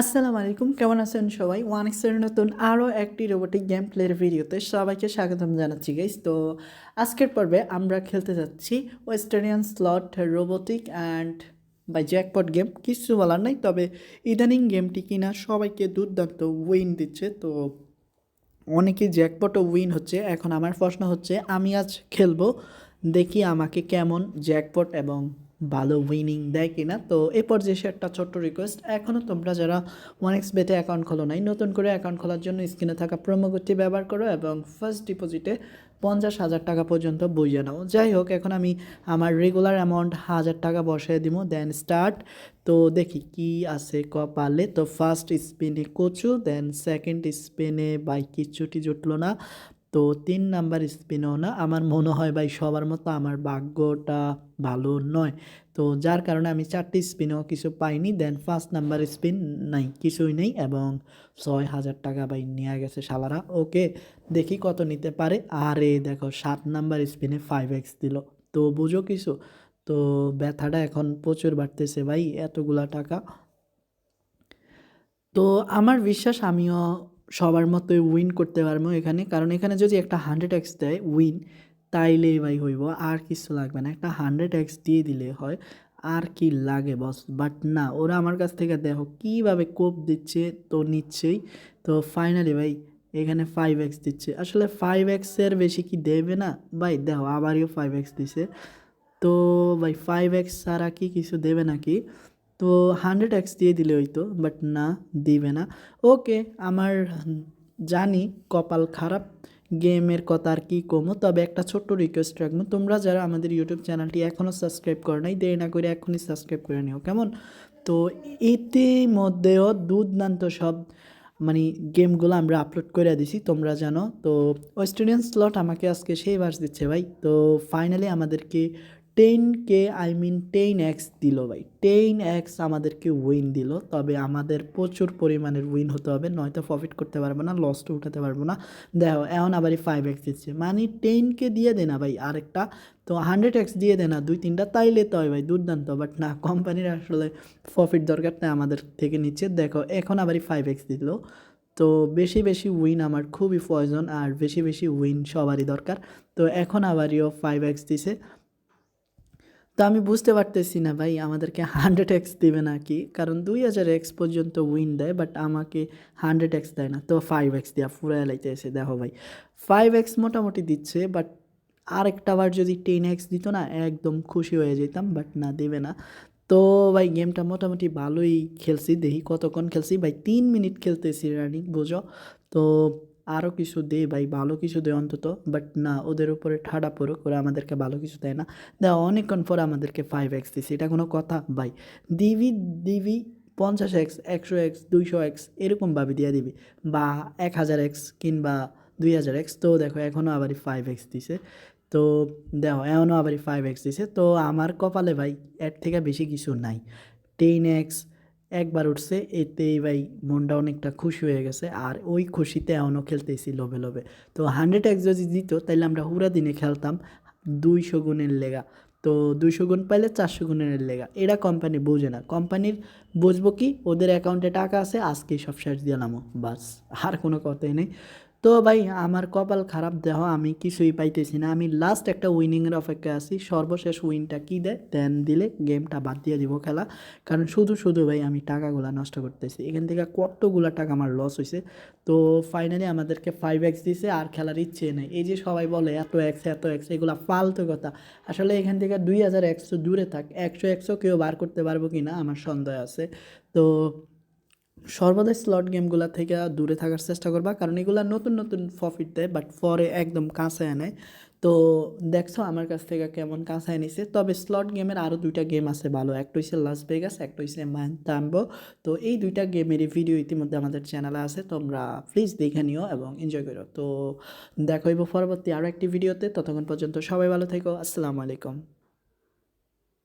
আসসালামু আলাইকুম, কেমন আছেন সবাই? ওয়ান এক্সের নতুন আরও একটি রোবোটিক গেম প্লের ভিডিওতে সবাইকে স্বাগতম জানাচ্ছি গাইস তো আজকের পর্বে আমরা খেলতে যাচ্ছি ওয়েস্টার্নিয়ান slot robotic and by jackpot game কিছু বলার নাই, তবে ইদানিং গেমটি কিনা সবাইকে দুর্দান্ত উইন দিচ্ছে। তো অনেকেই জ্যাকপটও উইন হচ্ছে। এখন আমার প্রশ্ন হচ্ছে, আমি আজ খেলব? দেখি আমাকে কেমন জ্যাকপট এবং ভালো উইনিং দেয় কিনা? তো এ পর্যায়ে সে একটা ছোট্ট রিকোয়েস্ট এখনও তোমরা যারা ওয়ান এক্স বেটে অ্যাকাউন্ট খোলো নাই, নতুন করে অ্যাকাউন্ট খোলার জন্য স্ক্রিনে থাকা কোডটি ব্যবহার করো এবং ফার্স্ট ডিপোজিটে পঞ্চাশ হাজার টাকা পর্যন্ত বইয়ে নাও। যাই হোক, এখন আমি আমার রেগুলার অ্যামাউন্ট হাজার টাকা বসিয়ে দিব দেন স্টার্ট তো দেখি কি আছে কপালে। তো ফার্স্ট স্পিনে কচু দেন সেকেন্ড স্পিনে বাই, কিচ্ছুটি জুটলো না। তো তিন নাম্বার স্পিনও না আমার মনে হয় ভাই সবার মতো আমার ভাগ্যটা ভালো নয়। তো যার কারণে আমি চারটি স্পিনও কিছু পাইনি দেন ফার্স্ট নাম্বার স্পিন নাই, কিছুই নেই এবং ছয় হাজার টাকা ভাই নিয়ে গেছে সালারা ওকে, দেখি কত নিতে পারে। আরে দেখো, সাত নাম্বার স্পিনে ফাইভ এক্স দিল। তো বুঝো কিছু? তো ব্যথাটা এখন প্রচুর বাড়তেছে ভাই, এতগুলা টাকা। তো আমার বিশ্বাস আমিও সবার মতোই উইন করতে পারব এখানে। কারণ এখানে যদি একটা হান্ড্রেড এক্স দেয় উইন তাইলেই ভাই হইব, আর কিছু লাগবে না। একটা হান্ড্রেড এক্স দিয়ে দিলে হয়, আর কি লাগে বস বাট না, ওরা আমার কাছ থেকে দেখো কীভাবে কোপ দিচ্ছে তো নিচ্ছেই। তো ফাইনালি ভাই, এখানে ফাইভ এক্স দিচ্ছে। আসলে ফাইভ এক্সের বেশি কি দেবে না? ভাই দেখো, আবারও ফাইভ এক্স দিছে। তো ভাই ফাইভ এক্স ছাড়া কি কিছু দেবে নাকি? তো হান্ড্রেড এক্স দিয়ে দিলে হইতো বাট না, দিবে না। ওকে আমার জানি কপাল খারাপ, গেমের কথা আর কি কমো, তবে একটা ছোট্ট রিকোয়েস্ট রাখব। তোমরা যারা আমাদের ইউটিউব চ্যানেলটি এখনও সাবস্ক্রাইব করো নাই, দেরি না করে এখনই সাবস্ক্রাইব করে নিও, কেমন? তো ইতিমধ্যেও দুর্দান্ত সব মানে গেমগুলো আমরা আপলোড করে দিছি, তোমরা জানো। তো ওয়েস্টার্নিয়ান স্লট আমাকে আজকে সেই বাস দিচ্ছে ভাই। তো ফাইনালি আমাদেরকে ten K I mean ten x দিল ভাই। টেন এক্স আমাদেরকে উইন দিল, তবে আমাদের প্রচুর পরিমাণের উইন হতে হবে, নয়তো প্রফিট করতে পারব না লসটা উঠাতে পারব না। দেখো, এখন আবারই ফাইভ এক্স দিচ্ছে। মানে টেনকে দিয়ে দে না ভাই আরেকটা, তো হান্ড্রেড এক্স দিয়ে দে না, দুই তিনটা, তাইলে তো হয় ভাই, দুর্দান্ত। বাট না কোম্পানির আসলে প্রফিট দরকার তাই আমাদের থেকে নিচ্ছে। দেখো, এখন আবারই ফাইভ এক্স দিল, তো বেশি বেশি উইন আমার খুবই প্রয়োজন আর বেশি বেশি উইন সবারই দরকার। তো এখন আবারও ফাইভ এক্স দিছে। তো আমি বুঝতে পারতেছি না ভাই, আমাদেরকে হান্ড্রেড এক্স দেবে নাকি? কারণ দুই হাজার এক্স পর্যন্ত উইন দেয় বাট আমাকে হান্ড্রেড এক্স দেয় না। তো ফাইভ এক্স দেওয়া ফুরা এলাইতে এসে দেখো ভাই। ফাইভ এক্স মোটামুটি দিচ্ছে বাট আরেকটা বার যদি টেন এক্স দিত না, একদম খুশি হয়ে যেতাম বাট না, দেবে না। তো ভাই গেমটা মোটামুটি ভালোই খেলছি, দেখি কতক্ষণ খেলছি। ভাই, তিন মিনিট খেলতেছি রানিং বোঝো? তো আরও কিছু দে ভাই ভালো কিছু দে অন্তত বাট না, ওদের উপরে ঠাডা পড়ুক, ওরা আমাদেরকে ভালো কিছু দেয় না। দেয় অনেকক্ষণ পর আমাদেরকে ফাইভ এক্স দিচ্ছে এটা কোনো কথা ভাই দিবি দিবি, পঞ্চাশ এক্স একশো এক্স দুইশো এক্স এরকমভাবে দিয়ে দিবি। বা এক হাজার এক্স কিংবা দুই হাজার এক্স তো দেখো এখনও আবারই ফাইভ এক্স দিছে। তো দেখো এখনও আবারই ফাইভ এক্স দিছে। তো আমার কপালে ভাই, এর থেকে বেশি কিছু নাই। টেন এক্স একবার উঠছে, এতেই ভাই মনটা অনেকটা খুশি হয়ে গেছে। আর ওই খুশিতে এখনও খেলতেছি লোভে লোভে। তো হান্ড্রেড এক্স যদি দিত তাহলে আমরা হুরা দিনে খেলতাম দুইশো গুণের লেগা। তো দুইশো গুণ পাইলে চারশো গুণের লেগা। এরা কোম্পানি বোঝে না। কোম্পানির বুঝব কি? ওদের অ্যাকাউন্টে টাকা আছে, আজকেই সব শেষ দিলামও বাস, আর কোনো কথাই নেই। তো ভাই, আমার কপাল খারাপ। দেহ আমি কিছুই পাইতেছি না। আমি লাস্ট একটা উইনিংয়ের অপেক্ষায় আছি। সর্বশেষ উইনটা কী দেয়? দেন দিলে গেমটা বাদ দিয়ে দিব খেলা। কারণ শুধু শুধু ভাই, আমি টাকাগুলো নষ্ট করতেছি। এখান থেকে কতগুলো টাকা আমার লস হয়েছে তো ফাইনালি আমাদেরকে ফাইভ এক্স দিছে আর খেলার ইচ্ছে নেই। এই যে সবাই বলে, এত এক্স এত এক্স এগুলো ফালতু কথা। আসলে এখান থেকে দুই হাজার একশো দূরে থাক। একশো একশো কেউ বার করতে পারব কি না আমার সন্দেহ আছে। তো সর্বদাই স্লট গেমগুলো থেকে দূরে থাকার চেষ্টা করবা। কারণ এগুলো নতুন নতুন প্রফিট দেয় বাট পরে একদম কাছে আনে। তো দেখছ আমার কাছ থেকে কেমন কাছে নিছে তবে স্লট গেমের আরও দুইটা গেম আছে ভালো। একটা হচ্ছে লাস ভেগাস একটা হচ্ছে মান্তাম্বো তো এই দুইটা গেমেরই ভিডিও ইতিমধ্যে আমাদের চ্যানেলে আছে। তোমরা প্লিজ দেখে নিও এবং এনজয় করো। তো দেখো পরবর্তী আরও একটি ভিডিওতে ততক্ষণ পর্যন্ত সবাই ভালো থেকো। আসসালামু আলাইকুম।